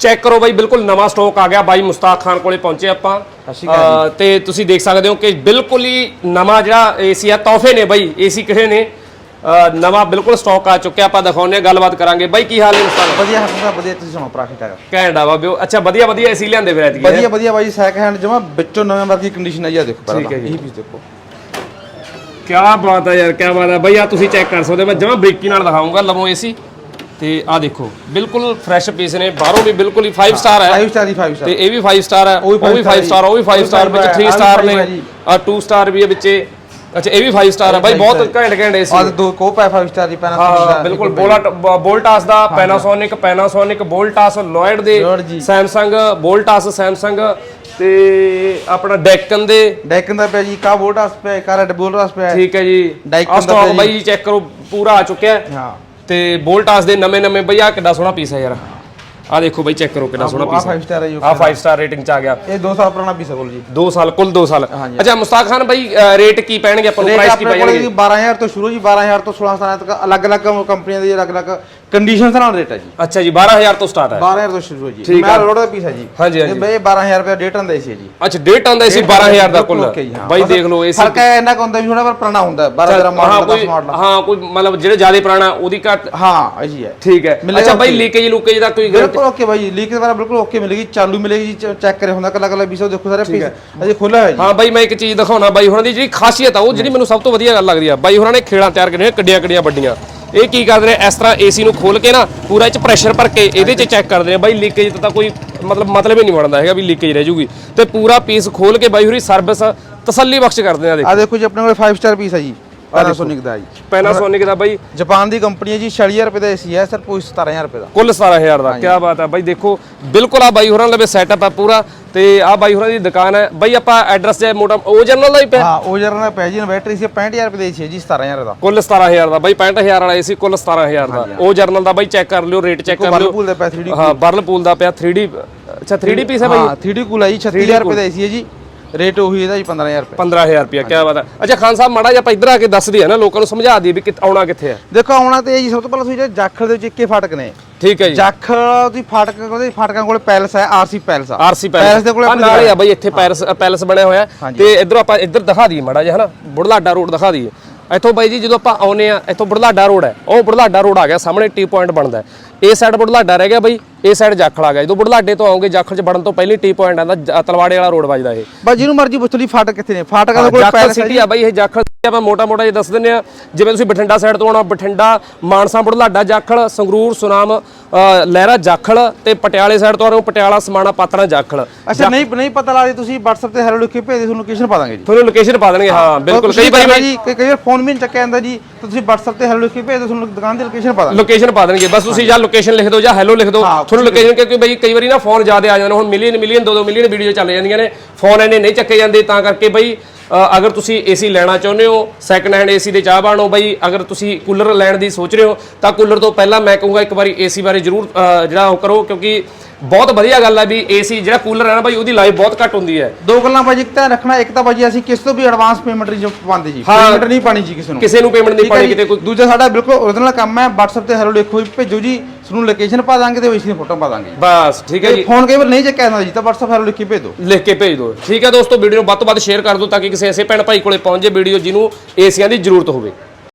Check ਕਰੋ ਬਾਈ ਬਿਲਕੁਲ ਨਵਾਂ ਸਟਾਕ ਆ ਗਿਆ ਬਾਈ ਮੁਸਤਾਕ ਖਾਨ ਕੋਲੇ ਪਹੁੰਚੇ ਆਪਾਂ। ਅਹ ਤੇ ਤੁਸੀਂ ਦੇਖ ਸਕਦੇ ਹੋ ਕਿ ਬਿਲਕੁਲ ਹੀ ਨਵਾਂ ਜਿਹੜਾ ਏਸੀ ਆ ਤੋਹਫੇ ਨੇ ਬਾਈ ਏਸੀ ਕਿਹੜੇ ਨੇ? ਅਹ ਨਵਾਂ ਬਿਲਕੁਲ ਸਟਾਕ ਆ ਚੁੱਕਿਆ ਆਪਾਂ ਦਿਖਾਉਂਦੇ ਹਾਂ ਗੱਲਬਾਤ ਕਰਾਂਗੇ। ਬਾਈ ਕੀ ਹਾਲ ਹੈ ਮੁਸਤਾਕ? ਵਧੀਆ ਹੱਥ ਵਧੀਆ ਤੁਸੀਂ ਸੁਣਾਓ ਪ੍ਰੋਫਿਟ ਹੈਗਾ ਘੈਂਟਾ ਬਾਬਿਓ। ਅੱਛਾ ਵਧੀਆ ਵਧੀਆ ਏਸੀ ਲਿਆਂਦੇ ਫਿਰ ਐਤਕੀ ਵਧੀਆ ਵਧੀਆ ਬਾਈ ਸੈਕ ਹੈਂਡ ਜਮਾ ਵਿੱਚੋਂ ਨਵੇਂ ਵਰਗੀ ਕੰਡੀਸ਼ਨ ਜੀ ਆਹ ਦੇਖੋ ਪਹਿਲਾਂ ਠੀਕ ਹੈ ਤਾਂ। ਜੀ। ਇਹ ਪੀਸ ਦੇਖੋ। ਕੀ ਬਾਤ ਹੈ ਯਾਰ ਕੀ ਬਾਤ ਹੈ ਬਈ ਆ ਤੁਸੀਂ ਚੈੱਕ ਕਰ ਸਕਦੇ ਹੋ। ਮੈਂ ਜਮਾ ਬਰੀਕੀ ਨਾਲ ਦਿਖਾਉਂਗਾ ਲਵੋ ਏਸੀ ਤੇ ਆ ਦੇਖੋ ਬਿਲਕੁਲ ਫਰੈਸ਼ ਪੀਸ ਨੇ ਬਾਹਰੋਂ ਵੀ ਬਿਲਕੁਲ ਹੀ 5 ਸਟਾਰ ਹੈ। 5 ਸਟਾਰ ਦੀ 5 ਤੇ ਸਟਾਰ ਇਹ ਵੀ 5 ਸਟਾਰ ਹੈ ਉਹ ਵੀ ਉਹ ਵੀ 5 ਸਟਾਰ ਉਹ ਵੀ 5 ਸਟਾਰ ਵਿੱਚ 3 ਸਟਾਰ ਨੇ। ਆ 2 ਸਟਾਰ ਵੀ ਹੈ ਵਿੱਚੇ। ਅੱਛਾ ਇਹ ਵੀ 5 ਸਟਾਰ ਹੈ। ਬਾਈ ਬਹੁਤ ਘੈਂਟ ਘੈਂਟ ਏਸੀ ਆਹ ਦੋ ਕੋਪ ਹੈ 5 ਸਟਾਰ ਦੀ ਪੈਨਾ ਹਾਂ ਬਿਲਕੁਲ ਬੋਲਟ ਬੋਲਟਾਸ ਦਾ ਪੈਨਾਸੋਨਿਕ ਪੈਨਾਸੋਨਿਕ ਬੋਲਟਾਸ ਲੋਇਡ ਦੇ। ਸੈਮਸੰਗ ਬੋਲਟਾਸ ਸੈਮਸੰਗ ਤੇ ਆਪਣਾ ਡੈਕਨ ਦੇ। ਡੈਕਨ ਦਾ ਪਿਆ ਜੀ ਕਾ ਵੋਲਟਾਸ ਪਿਆ ਕਾ ਰੈਡ ਬੋਲਟਾਸ ਪਿਆ। ਠੀਕ ਹੈ ਜੀ। ਆ ਦਾ ਪਿਆ ਬਾਈ ਚੈੱਕ ਕਰੋ ਪੂਰਾ ਆ ਚੁੱਕਿਆ। ਹੈ ਹਾਂ। ਤੇ ਬੋਲਟਾਸ ਦੇ ਨਵੇਂ ਨਵੇਂ ਬਈ ਆ ਕਿੱਡਾ ਸੋਹਣਾ ਪੀਸ ਹੈ ਯਾਰ। ਆ ਦੇਖੋ ਬਈ ਚੈੱਕ ਕਰੋ ਕਿੰਨਾ ਸੋਹਣਾ ਪੀਸ ਹੈ। 5 ਸਟਾਰ ਹੈ ਜੀ ਆ 5 ਸਟਾਰ ਰੇਟਿੰਗ ਚ ਆ ਗਿਆ। ਇਹ 2 ਸਾਲ ਪੁਰਾਣਾ ਪੀਸ ਹੈ ਕੋਲ ਜੀ। 2 ਸਾਲ ਕੁੱਲ 2 ਸਾਲ। ਅੱਛਾ ਮੁਸਤਾਕ ਖਾਨ ਬਾਈ ਰੇਟ ਕੀ ਪੈਣਗੇ ਆਪਾਂ ਨੂੰ? ਪ੍ਰਾਈਸ ਕੀ ਆਪਣੇ ਪੈ ਕੋਲ ਜਾਣਗੇ? ਜੀ 12000 ਤੋਂ ਸ਼ੁਰੂ ਜੀ 12000 ਤੋਂ 16000 ਤੱਕ ਅਲੱਗ-ਅਲੱਗ ਕੰਪਨੀਆਂ ਦੇ ਅਲੱਗ-ਅਲੱਗ ਕੰਡੀਸ਼ਨਸ ਨਾਲ ਰੇਟ ਹੈ ਜੀ। ਅੱਛਾ ਜੀ 12000 ਤੋਂ ਸਟਾਰਟ ਹੈ 12000 ਤੋਂ ਸ਼ੁਰੂ ਹੈ ਜੀ। ਠੀਕ ਮੈਂ। ਰੋਡ ਦਾ ਪੀਸ ਹੈ ਜੀ। ਹਾਂਜੀ, ਹਾਂਜੀ। ਇਹ ਬਈ 12000 ਰੁਪਏ ਡੇਟ ਹੁੰਦਾ ਸੀ ਜੀ। ਅੱਛਾ ਡੇਟ ਆਂਦਾ ਸੀ 12000 ਦਾ ਕੁੱਲ। ਜੀ। ਬਾਈ ਦੇਖ ਲਓ ਏਸੀ ਫ਼ਰਕ ਹੈ ਕੁ ਹੁੰਦਾ ਵੀ ਥੋੜਾ ਪਰ ਪੁਰਾਣਾ ਹੁੰਦਾ 12 13 ਹਾਂ ਮਾਡਲ ਕੋਈ 10 ਮਾਡਲ ਹਾਂ ਕੋਈ ਮਤਲਬ ਜਿਹੜੇ ਜ਼ਿਆਦਾ ਪੁਰਾਣਾ ਉਹਦੀ ਘੱਟ ਹਾਂ ਅਜੀ ਹੈ। ਠੀਕ ਹੈ। ਅੱਛਾ ਬਾਈ। ਲੀਕੇਜ ਲੂਕੇਜ ਦਾ ਕੋਈ ਬਿਲਕੁਲ ਓਕੇ ਬਾਈ ਲੀਕ ਦੁਆਰਾ ਬਿਲਕੁਲ ਓਕੇ ਮਿਲੇਗੀ ਚਾਲੂ ਮਿਲੇਗੀ ਜੀ ਚੈੱਕ ਕਰੇ ਹੁੰਦਾ ਕੱਲਾ ਕੱਲਾ ਪੀਸ ਦੇਖੋ ਸਾਰੇ ਪੀਸ ਅਜੇ ਖੁੱਲਾ ਹੈ ਜੀ। ਹਾਂ ਬਾਈ ਮੈਂ ਇੱਕ ਚੀਜ਼ ਦਿਖਾਉਣਾ ਬਾਈ ਹੋਰਾਂ ਦੀ ਜਿਹੜੀ ਖਾਸੀਅਤ ਆ ਉਹ ਜਿਹੜੀ ਮੈਨੂੰ ਸਭ ਤੋਂ ਵਧੀਆ ਗੱਲ ਲੱਗਦੀ ਆ। ਬਾਈ ਹੋਰਾਂ ਨੇ ਖੇੜਾਂ ਤਿਆਰ ਕਰੀਆਂ ਕੱਡੀਆਂ ਕੱਡੀਆਂ ਵੱਡੀਆਂ। ਇਹ ਕੀ ਕਰਦੇ ਨੇ ਇਸ ਤਰ੍ਹਾਂ ਏਸੀ ਨੂੰ ਖੋਲ ਕੇ ਨਾ ਪੂਰਾ ਇਹ ਚ ਪ੍ਰੈਸ਼ਰ ਭਰ ਕੇ ਇਹਦੇ ਚ ਚੈੱਕ ਕਰਦੇ ਨੇ। ਬਾਈ ਲੀਕੇਜ ਤਾਂ ਕੋਈ ਮਤਲਬ ਮਤਲਬ ਹੀ ਨਹੀਂ ਬਣਦਾ ਹੈਗਾ ਵੀ ਲੀਕੇਜ ਰਹਿ ਜੂਗੀ। ਤੇ ਪੂਰਾ ਪੀਸ ਖੋਲ ਕੇ ਬਾਈ ਹੋਰੀ ਸਰਵਿਸ ਤਸੱਲੀ ਬਖਸ਼ ਕਰਦੇ ਆ ਆ ਦੇਖੋ ਜੀ, ਆਪਣੇ ਕੋਲ 5 ਸਟਾਰ ਪੀਸ ਹੈ ਜੀ। ਪੈਨਾਸੋਨਿਕ ਦਾ ਜੀ। ਪੈਨਾਸੋਨਿਕ ਦਾ ਬਾਈ। ਜਾਪਾਨ ਦੀ ਕੰਪਨੀ ਹੈ ਜੀ 46000 ਰੁਪਏ ਦਾ ਏਸੀ ਹੈ ਸਿਰਫ ਉਹ 17000 ਰੁਪਏ ਦਾ। ਕੁੱਲ 17000 ਦਾ ਕੀ ਬਾਤ ਹੈ ਬਾਈ ਦੇਖੋ ਬਿਲਕੁਲ ਆ ਬਾਈ ਹੋਰਾਂ ਲਵੇ ਸੈਟਅਪ ਆ ਪੂਰਾ ਤੇ ਆ ਬਾਈ ਹੋਰਾਂ ਦੀ ਦੁਕਾਨ ਹੈ। ਬਾਈ ਆਪਾਂ ਐਡਰੈਸ ਜੇ ਮੋਟਾ ਉਹ ਜਨਰਲ ਦਾ ਹੀ ਪਿਆ। ਹਾਂ ਉਹ ਜਰਾ ਦਾ ਪਿਆ ਜੀ ਇਨਵਰਟਰ ਸੀ 65000 ਰੁਪਏ ਦਾ ਏਸੀ ਹੈ ਜੀ 17000 ਦਾ। ਕੁੱਲ 17000 ਦਾ ਬਾਈ 65000 ਵਾਲਾ ਏਸੀ ਕੁੱਲ 17000 ਦਾ। ਉਹ ਜਰਨਲ ਦਾ ਬਾਈ ਚੈੱਕ ਕਰ ਲਿਓ ਰੇਟ ਚੈੱਕ ਕਰ ਲਿਓ। ਵਰਲਪੂਲ ਦਾ ਪਿਆ 3D ਹਾਂ ਬਰਲਪੂਲ ਦਾ ਪਿਆ 3D ਅੱਛਾ 3D ਪੀਸ ਹੈ ਬਾਈ। ਹਾਂ 3D ਕੂਲ ਹੈ ਜੀ 36000 ਰੁਪਏ ਦਾ ਏਸੀ ਹੈ ਜੀ। ਰੇਟ ਉਹੀ ਇਹਦਾ ਜੀ 15000 ਰੁਪਏ। 15000 ਰੁਪਿਆ ਕੀ ਬਾਤ ਹੈ। ਅੱਛਾ ਖਾਨ ਸਾਹਿਬ ਮਾੜਾ ਜਿਹਾ ਆਪਾਂ ਇੱਧਰ ਆ ਕੇ ਦੱਸ ਦਈਏ ਨਾ ਲੋਕਾਂ ਨੂੰ ਸਮਝਾ ਦਈਏ ਵੀ ਕਿ ਆਉਣਾ ਕਿੱਥੇ ਹੈ ਦੇਖੋ ਆਉਣਾ ਤੇ ਜੀ ਸਭ ਤੋਂ ਪਹਿਲਾਂ ਤੁਸੀਂ ਜਾਖਲ ਦੇ ਵਿੱਚ ਇੱਕੇ ਫਾਟਕ ਨੇ। ਠੀਕ ਹੈ ਜੀ। ਜਾਖਲ ਦੀ ਫਾਟਕ ਉਹਦੇ ਫਾਟਕਾਂ ਕੋਲ ਪੈਲਸ ਹੈ ਆਰਸੀ ਪੈਲਸ ਆ। RC palace. ਦੇ ਕੋਲ ਆ ਨਾਲ ਹੀ ਆ ਬਾਈ ਇੱਥੇ ਪੈਲਸ ਪੈਲਸ ਬਣਿਆ ਹੋਇਆ। ਤੇ ਇਧਰੋਂ ਆਪਾਂ ਇੱਧਰ ਦਿਖਾ ਦਈਏ ਮਾੜਾ ਜਿਹਾ ਹਨਾ? ਬੁਢਲਾਡਾ ਰੋਡ ਦਿਖਾ ਦਈਏ। ਇੱਥੋਂ ਬਾਈ ਜੀ ਜਦੋਂ ਆਪਾਂ ਆਉਨੇ ਆ ਇੱਥੋਂ ਬੁਢਲਾਡਾ ਰੋਡ ਹੈ। ਉਹ ਬੁਢਲਾਡਾ ਰੋਡ ਆ ਗਿਆ ਸਾਹਮਣੇ ਟੀ ਪੁਆਇੰਟ ਬਣਦਾ ਹੈ। ਇਹ ਸਾਈਡ ਬੁਢਲਾਡਾ ਰਹਿ ਗਿਆ ਬਾਈ। ਇਹ ਸਾਈਡ ਜਾਖਲ ਆ ਗਿਆ। ਜਦੋਂ ਬੁਢਲਾਡੇ ਤੋਂ ਆਓਗੇ ਜਾਖਲ ਚ ਵੜਨ ਤੋਂ ਪਹਿਲੀ ਟੀ ਪੁਆਇੰਟ ਆਂਦਾ ਤਲਵਾੜੇ ਵਾਲਾ ਰੋਡ ਵੱਜਦਾ ਇਹ। ਬਸ ਜਿਹਨੂੰ ਮਰਜ਼ੀ ਪੁੱਛ ਲਈ ਫਾਟਕ ਕਿੱਥੇ ਨੇ? ਫਾਟਕਾਂ ਦੇ ਕੋਲ ਜਾਖਲ ਪੈਲਸ ਸਿਟੀ ਆ ਬਾਈ ਇਹ ਜਾਖਲ city ਆਪਾਂ ਮੋਟਾ ਮੋਟਾ ਜਿਹਾ ਦੱਸ ਦਿੰਨੇ ਆ ਜਿਵੇਂ ਤੁਸੀਂ ਬਠਿੰਡਾ ਸਾਈਡ ਤੋਂ ਆਉਣਾ ਬਠਿੰਡਾ ਮਾਨਸਾ ਬੁਢਲਾਡਾ ਜਾਖਲ ਸੰਗਰੂਰ ਸੁਨਾਮ ਲਹਿਰਾ ਜਾਖਲ ਤੇ ਪਟਿਆਲੇ ਸਾਈਡ ਤੋਂ ਆ ਰਹੇ ਹੋ ਪਟਿਆਲਾ ਸਮਾਣਾ ਪਾਤਰਾ ਜਾਖਲ। ਅੱਛਾ ਨਹੀਂ ਨਹੀਂ ਪਤਾ ਲੱਗਦਾ ਤੁਸੀਂ WhatsApp ਤੇ ਹੈਲੋ ਲਿਖ ਕੇ ਭੇਜ ਦਿਓ ਤੁਹਾਨੂੰ ਲੋਕੇਸ਼ਨ ਪਾ ਦਾਂਗੇ ਜੀ। ਤੁਹਾਨੂੰ ਲੋਕੇਸ਼ਨ ਪਾ ਦੇਣਗੇ ਹਾਂ ਬਿਲਕੁਲ ਕਈ ਵਾਰੀ ਮੈਂ ਜੀ ਕਈ ਵਾਰ ਫੋਨ ਵੀ ਨਹੀਂ ਚੱਕਿਆ ਜਾਂਦਾ ਜੀ ਤਾਂ ਤੁਸੀਂ WhatsApp ਤੇ ਹੈਲੋ ਲਿਖ ਕੇ ਭੇਜ ਦਿਓ ਤੁਹਾਨੂੰ ਦੁਕਾਨ ਦੀ ਲੋਕੇਸ਼ਨ ਪਾ ਦਾਂਗੇ ਲੋਕੇਸ਼ਨ ਪਾ ਦੇਣਗੇ ਬਸ ਤੁਸੀਂ ਜਾਂ ਲੋਕੇਸ਼ਨ ਲਿਖ ਦਿਓ ਜਾਂ ਹੈਲੋ ਲਿਖ ਦਿਓ। ਤੁਹਾਨੂੰ ਲੋਕੇਸ਼ਨ ਕਿਉਂਕਿ ਬਈ ਕਈ ਵਾਰੀ ਨਾ ਫੋਨ ਜ਼ਿਆਦਾ ਆ ਜਾਂਦੇ ਹੁਣ ਮਿਲੀਅਨ ਮਿਲੀਅਨ 2-2 ਮਿਲੀਅਨ ਵੀਡੀਓ ਚੱਲ ਜਾਂਦੀਆਂ ਨੇ ਫੋਨ ਇਹਨੇ ਨਹੀਂ ਚੱਕੇ ਜਾਂਦੇ ਤਾਂ ਕਰਕੇ ਬਈ ਅਗਰ ਤੁਸੀਂ ਏਸੀ ਲੈਣਾ ਚਾਹੁੰਦੇ ਹੋ ਸੈਕੰਡ ਹੈਂਡ ਏਸੀ ਦੇ ਚਾਹ ਬਾਣੋ ਬਈ, ਅਗਰ ਤੁਸੀਂ ਕੂਲਰ ਲੈਣ ਦੀ ਸੋਚ ਰਹੇ ਹੋ, ਤਾਂ ਕੂਲਰ ਤੋਂ ਪਹਿਲਾਂ ਮੈਂ ਕਹੂੰਗਾ ਇੱਕ ਵਾਰੀ ਏਸੀ ਬਾਰੇ ਜ਼ਰੂਰ ਜਿਹੜਾ ਉਹ ਕਰੋ, ਕਿਉਂਕਿ ਬਹੁਤ ਵਧੀਆ ਗੱਲ ਹੈ ਵੀ ਏਸੀ ਜਿਹੜਾ ਕੂਲਰ ਹੈ ਨਾ ਬਈ ਉਹਦੀ ਲਾਈਫ ਬਹੁਤ ਘੱਟ ਹੁੰਦੀ ਹੈ। ਦੋ ਗੱਲਾਂ ਭਾਜੀ ਇੱਕ ਤਾਂ ਰੱਖਣਾ ਇੱਕ ਤਾਂ ਭਾਜੀ ਅਸੀਂ ਕਿਸ ਤੋਂ ਵੀ ਐਡਵਾਂਸ ਪੇਮੈਂਟ ਨਹੀਂ ਪਾਉਂਦੇ ਜੀ। ਪੇਮੈਂਟ ਨਹੀਂ ਪਾਣੀ ਜੀ ਕਿਸੇ ਨੂੰ। ਕਿਸੇ ਨੂੰ ਪੇਮੈਂਟ ਨਹੀਂ ਠੀਕ ਹੈ ਪਾਣੀ ਜੀ। ਕਿਤੇ ਕੋਈ। ਦੂਜਾ ਸਾਡਾ ਬਿਲਕੁਲ origignal ਕੰਮ ਹੈ WhatsApp ਤੇ ਹੈਲੋ ਲਿਖੋ ਜੀ ਭੇਜੋ ਜੀ ਤੁਹਾਨੂੰ ਲੋਕੇਸ਼ਨ ਪਾ ਦਾਂਗੇ ਤੇ ਉਹ ਦੀ ਫੋਟੋ ਪਾ ਦਾਂਗੇ ਬਸ ਠੀਕ ਹੈ ਜੀ ਫੋਨ ਕਈ ਵਾਰ ਨਹੀਂ ਚੱਕਿਆ ਜਾਂਦਾ ਜੀ ਤਾਂ WhatsApp ਹੈਲੋ ਲਿਖ ਕੇ ਭੇਜ। ਦਿਓ ਲਿਖ ਕੇ ਭੇਜ ਦਿਓ। ਠੀਕ ਹੈ ਦੋਸਤੋ ਵੀਡੀਓ ਨੂੰ ਵੱਧ ਤੋਂ ਵੱਧ ਸ਼ੇਅਰ ਕਰ ਦਿਓ ਤਾਂ ਕਿ ਕਿਸੇ ਐਸੇ ਭੈਣ ਭਾਈ ਕੋਲੇ ਪਹੁੰਚ ਜੇ ਵੀਡੀਓ ਜਿਹਨੂੰ ਏਸੀਆਂ ਦੀ ਜ਼ਰੂਰਤ ਹੋਵੇ।